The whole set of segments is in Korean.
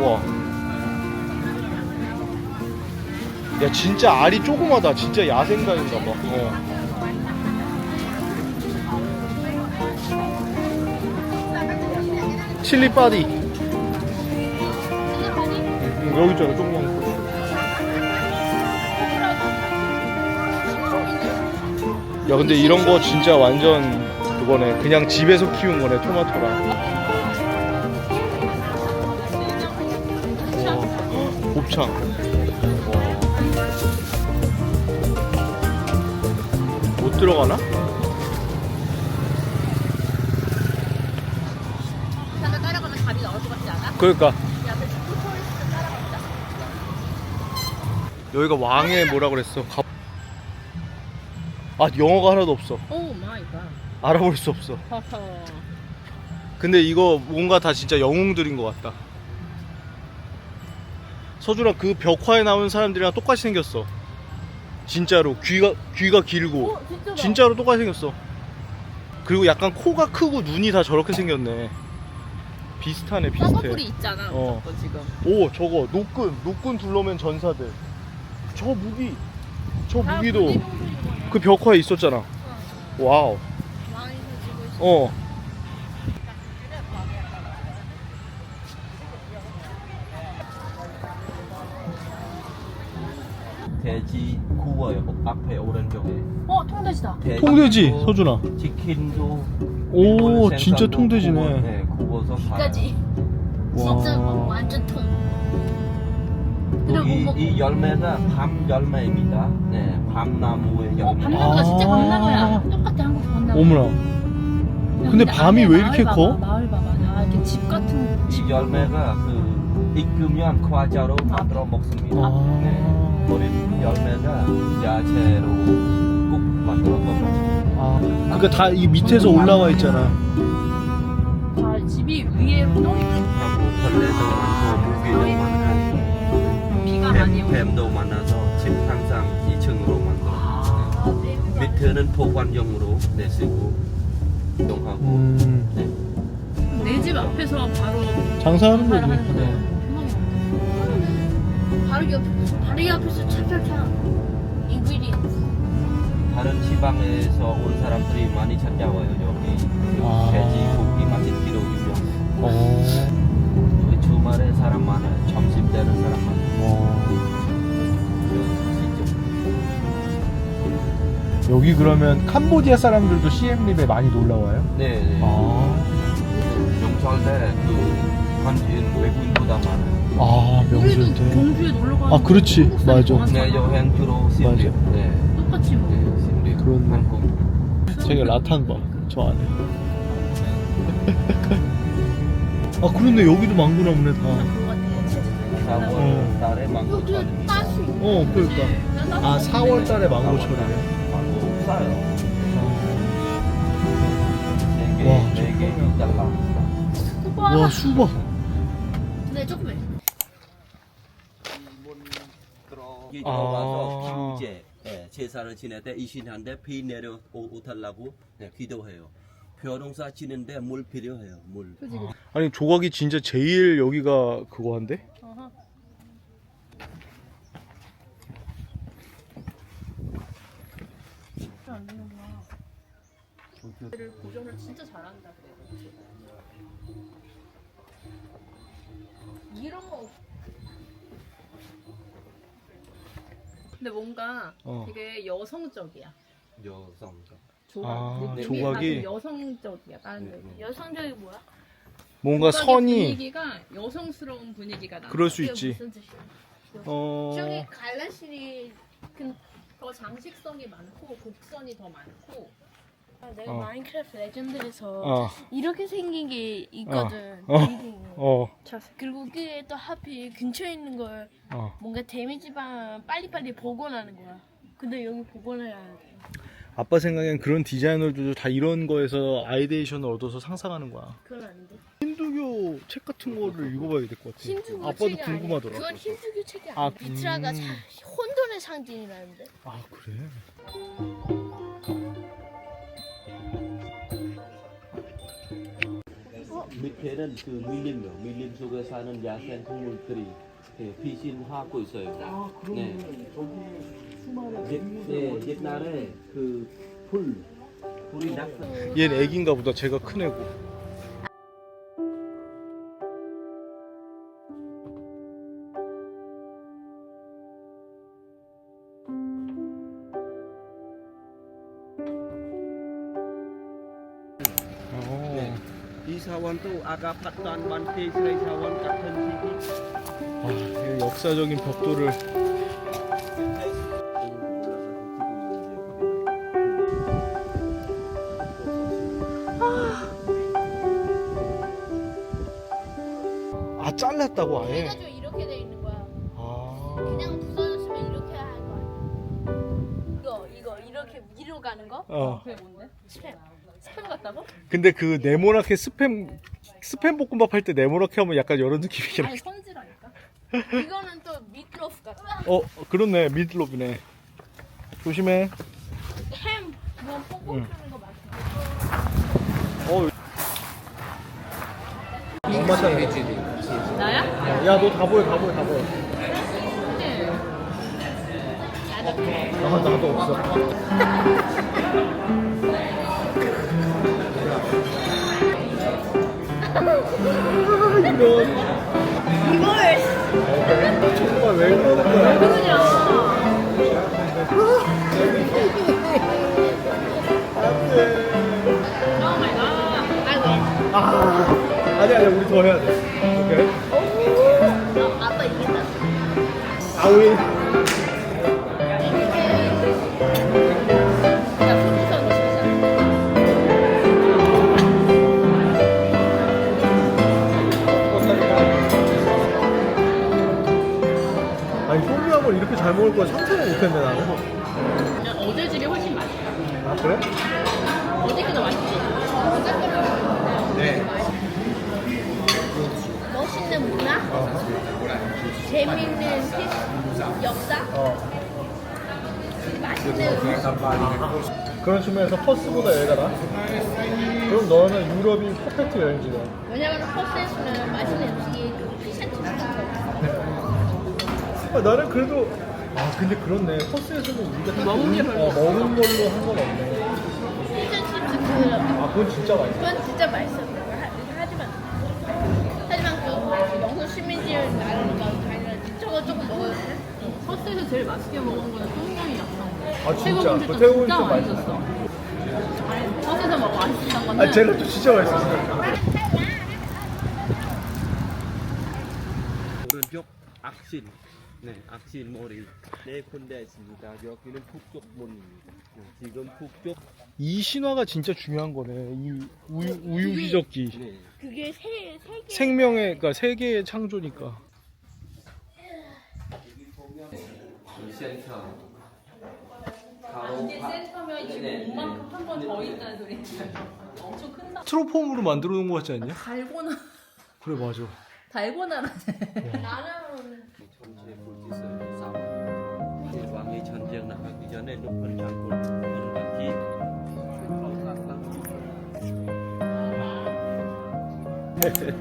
와. 야 진짜 알이 조그마다 진짜 야생가인가 봐. 어. 칠리. 응, 여기 있잖아 조그만 야 근데 이런 거 진짜 완전 그거네. 그냥 집에서 키운 거네 토마토랑. 와, 곱창. 와. 못 들어가나? 산을 따라가면 답이 나올 것 같지 않아? 그러니까 이 앞에 슈퍼포레스트 따라가보자. 여기가 왕의 뭐라 그랬어? 가... 아 영어가 하나도 없어. 오 마이 갓. 알아볼 수 없어. 허허. 근데 이거 뭔가 다 진짜 영웅들인 것 같다. 서준아 그 벽화에 나오는 사람들이랑 똑같이 생겼어. 진짜로 귀가 귀가 길고 어, 진짜다. 진짜로 똑같이 생겼어. 그리고 약간 코가 크고 눈이 다 저렇게 생겼네. 비슷하네 비슷해. 쌍꺼풀이 있잖아. 어. 무조건 지금. 오 저거 노끈 노끈 둘러맨 전사들. 저 무기 저 다 무기도 이거네. 그 벽화에 있었잖아. 와우. 지고 있어. 어. 돼지 구워요. 앞에 오른쪽에. 어 통돼지다. 돼지 통돼지 구워, 서준아. 치킨도. 오 일본 진짜 생선도 통돼지네. 구워, 네, 구워서 팔아요. 까지. 와. 진짜 막 완전 통. 못 이, 먹고. 이 열매가 밤 열매입니다. 네, 밤나무의 어 열매. 밤나무가 아. 진짜 밤나무야. 똑같아 한국 밤나무. 어머나. 야, 근데 밤이 왜 이렇게 커? 마을 봐봐. 다 이렇게 집 같은. 이 열매가 그 익으면 과자로 만들어 먹습니다. 아. 네, 어린 열매가 야채로 꼭 만들어 먹습니다. 아, 그러니까 다 이 밑에서 올라와 있잖아. 다 집이 위에 떠 있는 하고 벌레도 많고 모기도 많고 많이 오고. 뱀도 많아서 집 항상 2층으로 만들어. 아, 네. 밑에는 보관용으로 내쓰고 이동하고 음, 네. 내 집 앞에서 바로 장사하는 거지. 하는 거네. 네. 바로 옆 바로 이 앞에서 차차차 인그리디언트 다른 지방에서 온 사람들이 많이 찾아와요 여기 그 아. 돼지 고기 맛있기로 유명 어, 여기 주말에 사람 많아요 점심 때는 사람 많아요 어. 여기 그러면 캄보디아 사람들도 CM립에 많이 놀러 와요? 네, 네. 아, 명절 때그 한인 외국인보다 많아요 아 명절 우리도 때. 경주에 놀러 가는 아, 그렇지. 맞아. 네 여행 주로 심리 맞아. 네, 똑같이 뭐 네 심리 그렇네. 한국 저기 라탄 봐. 저 안에. 아 그런데 여기도 망고 나무네 다. 그거 같아 4월 어. 달에 망고 여기 철입니다 딸수 있어 어, 그러니까. 아 4월 달에 망고철이네. 망고 싸요 와, 네개 네개 달라 와 수박. 네 조금해 이 아. 들어가서 김제 예, 제사를 지낼 때 이신한데 비 내려 오- 오달라고 네, 기도해요. 벼농사 지는데 물 필요해요. 물. 아니 조각이 진짜 제일 여기가 그거 한데? 어허. 안 되는구나. 를 고정을 진짜 잘한다 그래. 이런 거. 없- 근데 뭔가 어. 되게 여성적이야. 여성. 조각 아, 느낌이 조각이? 다좀 여성적이야 다른 데. 네, 네. 여성적이 뭐야? 뭔가 선이 분위기가 여성스러운 분위기가 나. 그럴 수 그게 있지. 무슨 뜻이야? 어 저기 갈라실이 그- 더 장식성이 많고 곡선이 더 많고 아, 내가 어. 마인크래프트 레전드에서 어, 이렇게 생긴 게 있거든. 어. 빌딩이. 어, 그리고 그게 또 하필 근처에 있는 걸 어. 뭔가 데미지만 빨리빨리 복원하는 거야. 근데 여기 복원해야 돼. 아빠 생각엔 그런 디자이너들도 다 이런 거에서 아이데이션을 얻어서 상상하는 거야. 그건 아닌데. 힌두교 책 같은 거를 읽어봐야 될 것 같아. 힌두교 아빠도 책이 궁금하더라. 그건 힌두교 책이 아니야. 아, 그 비트라가 혼돈의 상징이라는데. 아 그래? 어? 밑에는 그 밀림, 밀림 속에 사는 야생 동물들이 예, 빛을 하고 있어요. 아, 그럼 네. 저기 옛, 네, 옛날에 그 불, 불이 낙 얘는 애기인가 보다. 제가 큰 애고. 어. 이 사원도 아까 봤던 만테이스의 사원 같은 식이 아, 이 역사적인 벽돌을 아 잘랐다고 아예. 해가지고 이렇게 돼 있는 거야. 아. 그냥 부서졌으면 이렇게 할 거야. 이거 이거 이렇게 위로 가는 거? 어. 그게 뭔데? 스팸. 스팸 같다고? 근데 그 네모나게 스팸 스팸 볶음밥 할 때 네모나게 하면 약간 이런 느낌이긴 아니 해. 손질하니까. 이거는 또 미트로프 같아. 어 그렇네 미들로브네. 조심해. 햄. 뭐 뽕뽕 응. 튀는 거 맞아. 어. 엄마상 나야? 야 너 다 보여 다 보여 다 보여. 네. 아 나도 없어. 이런. 이걸. 정말 왜 그러는 거야? 그냥. 아, 아니 아니 우리 더 해야 돼. 아우 재밌는 히- 역사, 어. 맛있는 음식. 그런 측면에서 퍼스보다 여기가 나? 그럼 너는 유럽이 퍼펙트 여행지네. 왜냐면 퍼스에서는 맛있는 음식이 피센티미터 아, 나는 그래도 아 근데 그렇네 퍼스에서는 우리가 딱 먹은 게 음- 별로 어, 없어. 먹은 걸로 한 건 없네. 피센티미터 그아 그건 진짜 맛있어. 그건 진짜 맛있어. 하- 하지만 하지만 그 영수 시민지를 나르는 거 당연히 저거 조금 먹어도 돼? 제일 맛있게 먹은 거는 똥냥이 약간. 아 진짜 태국 그 음식도 태국 진짜 음식 맛있었어. 맛있었어. 아니, 버스에서 먹고 맛있었던 거는 아 젤라또 진짜 맛있었어. 오른쪽 악신 네 악신 머리 네 군데 있습니다 여기는 북쪽 문입니다 네, 지금 북쪽 이 신화가 진짜 중요한 거네. 이 우유 우유 기적기. 네. 그게 세, 세 개. 생명의 그러니까 세계의 창조니까. 센터 이게 센터면 지금 옷만큼 한 번 더 있다는 소리. 엄청 큰다. 스티로폼으로 만들어 놓은 거 같지 않냐? 달고나 그래 맞아. 달고나라네. 나는 전체 볼지스 싸움 일왕이 전쟁 나가기 전에 높은 장군 은박기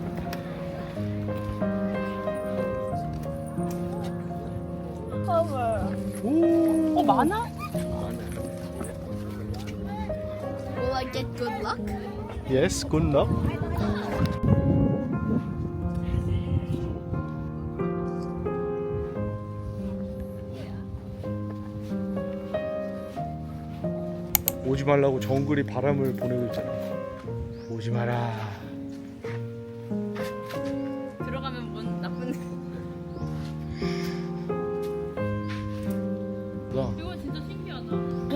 어 많아? Will I get good luck? Yes, good luck. 오지 말라고 정글이 바람을 보내고 있잖아. 오지 마라.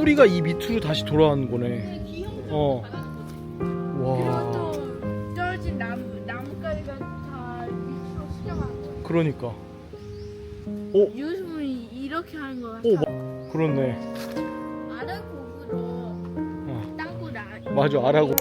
뿌리가 이 밑으로 다시 돌아가는 거네. 어. 와. 그것도 떨어진 나무, 나뭇가지가 다 밑으로 수정한 거야. 그러니까. 요즘은 이렇게 하는 거 같아. 오, 마- 그렇네. 아래곡으로 어, 땅굴 나. 맞아, 알아고.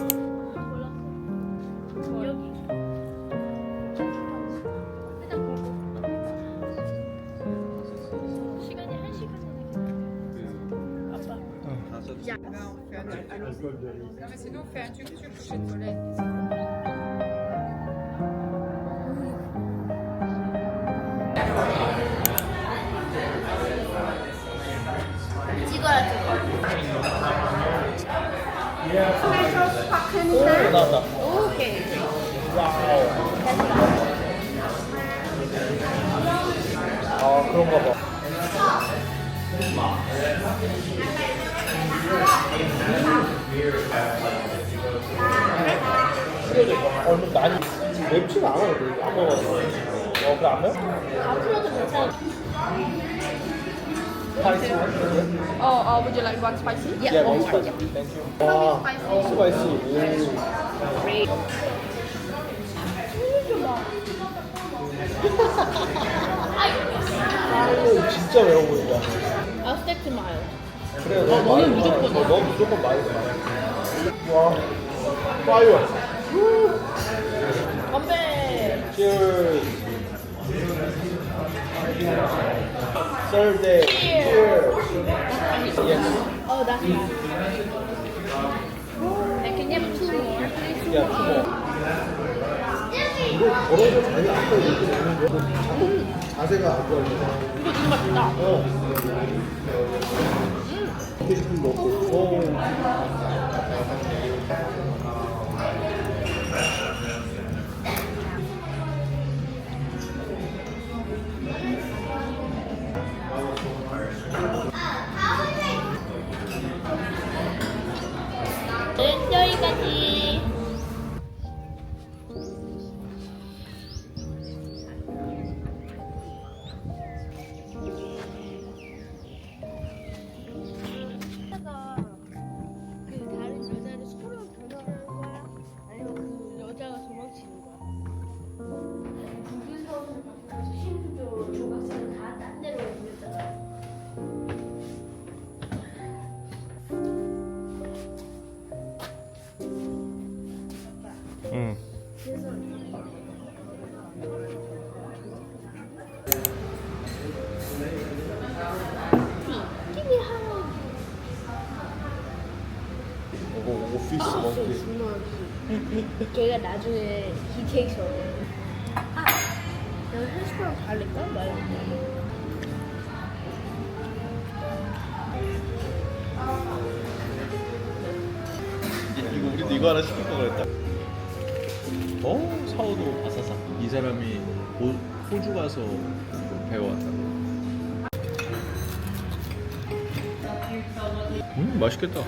mais sinon, on fait un tuc-tuc chez Tolène. 찍어라 저거. 오케이. 와우. 아 그런가 봐. 어, 좀 많이 맵지는 않아 근데 안 먹어서. 어, 그래 안 매워? 앞으로도 괜찮아. 스파이시. Oh, uh, would you like one spicy? 예, one spicy. Thank you. 와, 스파이시. 오. 아, 진짜 매워 보인다. Stick to mine. 그래, 너 너는 무조건 너, 너 무조건 많이 와, 파이어. 건배. Cheers. Thursday. Cheers. Yes. Oh, that's nice. And can you have two more, please? Yeah, two more. 이거 걸어서 자기 앞에 이렇게 되는 거 자세가 안 좋아요. 이거 진짜 맛있다. 어. 음. 넣고. 걔가 나중에 he takes over. 아, 내가 헬스랑 갈릴까 말까? 이거 우리도 이거 하나 시킬 거 그랬다. 어 사오도 바사삭. 이 사람이 호, 호주 가서 배워왔다고. 음 맛있겠다.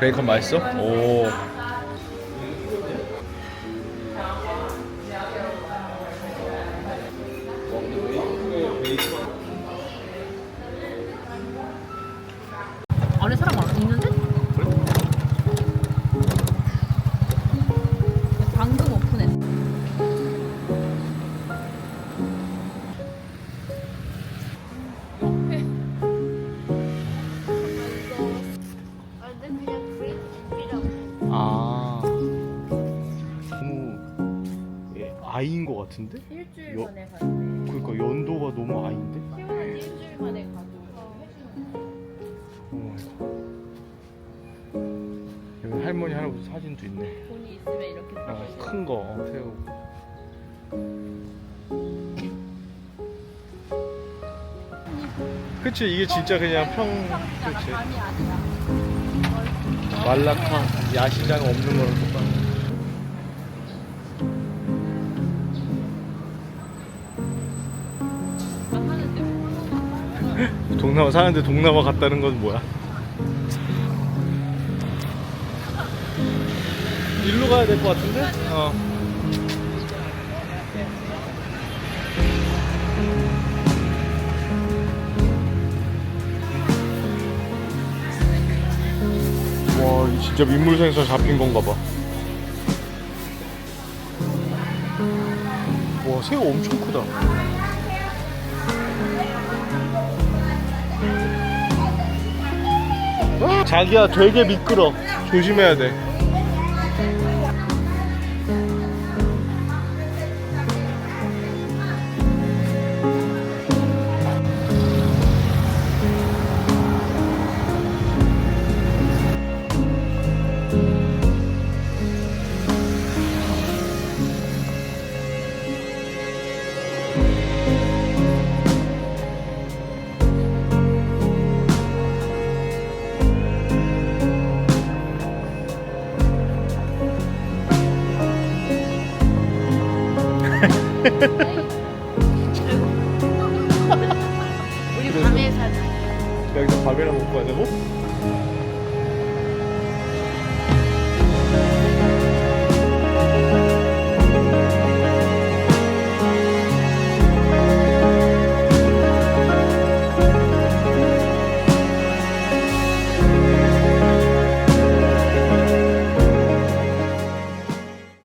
베이컨 맛있어? 오. 같은데? 일주일 여- 만에 갔네. 그러니까 연도가 너무 아이인데? 태어난 지 일주일 만에 가고 해주는 어. 여기 할머니 할아버지 사진도 있네. 돈이 있으면 이렇게 어, 사고 큰거 어, 세우고. 그치 이게 진짜 그냥 평 그치 감이. 말라카 야시장 없는 거랑 똑같아. 동남아 사는데 동남아 갔다는 건 뭐야? 일로 가야 될 것 같은데? 어. 와, 이 진짜 민물생선 잡힌 건가 봐. 와, 새우 엄청 크다. 자기야 되게 미끄러. 조심해야 돼 우리 밤에 사자. 여기서 밥이나 먹고 가자고?